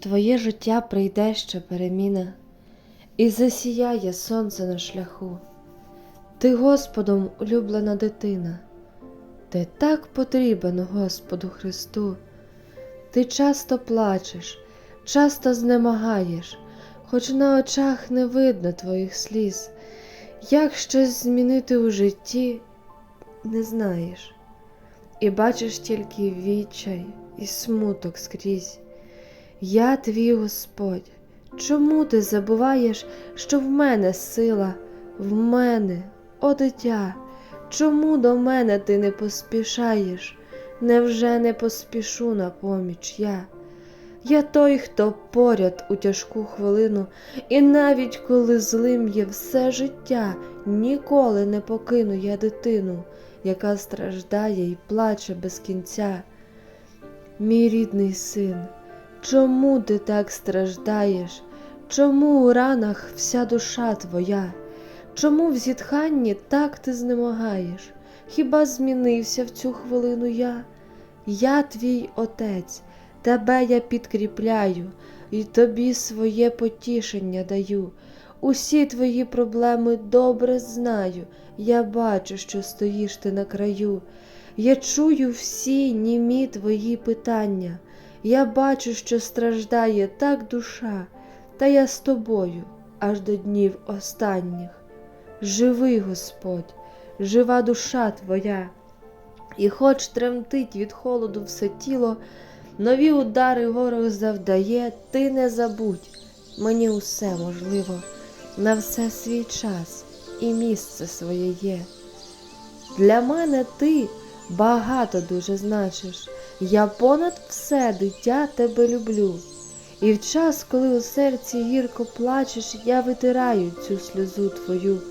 твоє життя прийде ще переміна, і засіяє сонце на шляху. Ти Господом улюблена дитина, ти так потрібен Господу Христу. Ти часто плачеш, часто знемагаєш, хоч на очах не видно твоїх сліз. Як щось змінити у житті, не знаєш, і бачиш тільки відчай і смуток скрізь. Я твій Господь, чому ти забуваєш, що в мене сила, в мене, о дитя, чому до мене ти не поспішаєш? Невже не поспішу на поміч я? Я той, хто поряд у тяжку хвилину, і навіть коли злим є все життя, ніколи не покину я дитину, яка страждає і плаче без кінця. Мій рідний син, чому ти так страждаєш? Чому у ранах вся душа твоя? Чому в зітханні так ти знемагаєш? Хіба змінився в цю хвилину я? Я твій отець, тебе я підкріпляю, і тобі своє потішення даю. Усі твої проблеми добре знаю, я бачу, що стоїш ти на краю. Я чую всі німі твої питання. Я бачу, що страждає так душа, та я з тобою аж до днів останніх. Живий Господь, жива душа твоя, і хоч тремтить від холоду все тіло, нові удари ворог завдає, ти не забудь, мені усе можливо, на все свій час і місце своє є. Для мене ти багато дуже значиш, я понад все дитя тебе люблю. І в час, коли у серці гірко плачеш, я витираю цю сльозу твою.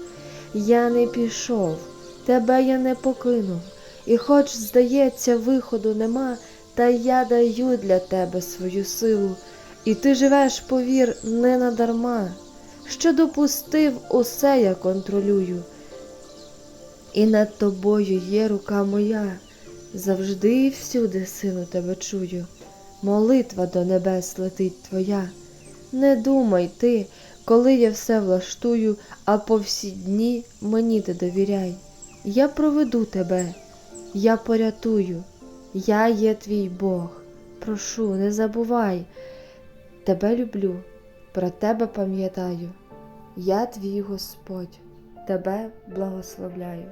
Я не пішов, тебе я не покинув, і хоч, здається, виходу нема, та я даю для тебе свою силу, і ти живеш, повір, не надарма. Що допустив, усе я контролюю. І над тобою є рука моя, завжди і всюди, сину, тебе чую. Молитва до небес летить твоя. Не думай ти, коли я все влаштую, а по всі дні мені ти довіряй. Я проведу тебе, я порятую, я є твій Бог. Прошу, не забувай, тебе люблю, про тебе пам'ятаю. Я твій Господь, тебе благословляю.